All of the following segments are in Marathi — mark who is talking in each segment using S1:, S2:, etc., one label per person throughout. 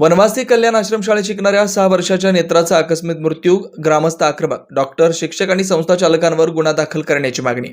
S1: वनवासी कल्याण आश्रमशाळेत शिकणाऱ्या सहा वर्षाच्या नेत्राचा आकस्मिक मृत्यू ग्रामस्थ आक्रमक डॉक्टर शिक्षक आणि संस्था चालकांवर गुन्हा दाखल करण्याची मागणी.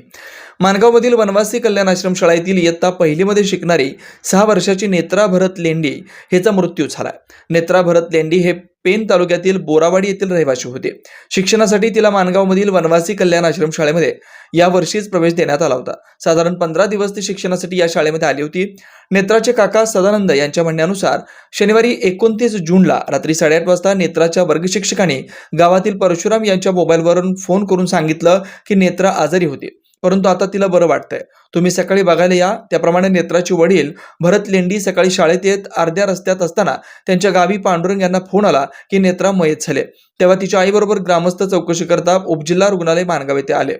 S1: माणगावमधील वनवासी कल्याण आश्रमशाळेतील इयत्ता पहिलीमध्ये शिकणारी सहा वर्षाची नेत्रा भरत लेंडी हिचा मृत्यू झाला. नेत्रा भरत लेंडी हे पेन तालुक्यातील बोरावाडी येथील रहिवासी होते. शिक्षणासाठी तिला माणगावमधील वनवासी कल्याण आश्रम शाळेमध्ये यावर्षीच प्रवेश देण्यात आला होता. साधारण पंधरा दिवस ती शिक्षणासाठी या शाळेमध्ये आली होती. नेत्राचे काका सदानंद यांच्या म्हणण्यानुसार शनिवारी एकोणतीस जूनला रात्री साडेआठ वाजता नेत्राच्या वर्गशिक्षकाने गावातील परशुराम यांच्या मोबाईलवरून फोन करून सांगितलं की नेत्रा आजारी होती. परंतु आता तिला बरं वाटतंय. तुम्ही सकाळी बघायला या त्याप्रमाणे नेत्राचे वडील भरत लेंडी सकाळी शाळेत येत अर्ध्या रस्त्यात असताना त्यांच्या गावी पांडुरंग यांना फोन आला की नेत्रा मयत झाले. तेव्हा तिच्या आईबरोबर ग्रामस्थ चौकशी करता उपजिल्हा रुग्णालय माणगाव येथे आले.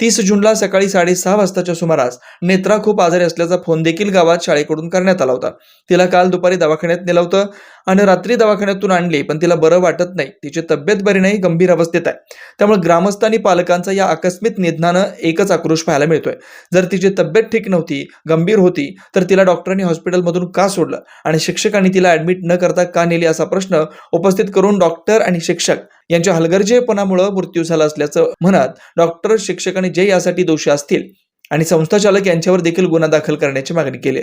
S1: तीस जूनला सकाळी साडेसहा वाजताच्या सुमारास नेत्रा खूप आजारी असल्याचा फोन देखील गावात शाळेकडून करण्यात आला होता. तिला काल दुपारी दवाखान्यात नेलं होतं. आणि रात्री दवाखान्यातून आणली पण तिला बरं वाटत नाही. तिची तब्येत बरी नाही गंभीर अवस्थेत आहे. त्यामुळे ग्रामस्थ आणि पालकांचा या आकस्मिक निधनानं एकच आक्रोश पाहायला मिळतोय. जर तिची तब्येत ठीक नव्हती गंभीर होती तर तिला डॉक्टरांनी हॉस्पिटलमधून का सोडलं? आणि शिक्षकांनी तिला ऍडमिट न करता का नेली असा प्रश्न उपस्थित करून डॉक्टर आणि शिक्षक यांच्या हलगर्जेपणामुळे मृत्यू झाला असल्याचं म्हणत डॉक्टर शिक्षक आणि जे यासाठी दोषी असतील आणि संस्थाचालक यांच्यावर देखील गुन्हा दाखल करण्याची मागणी केली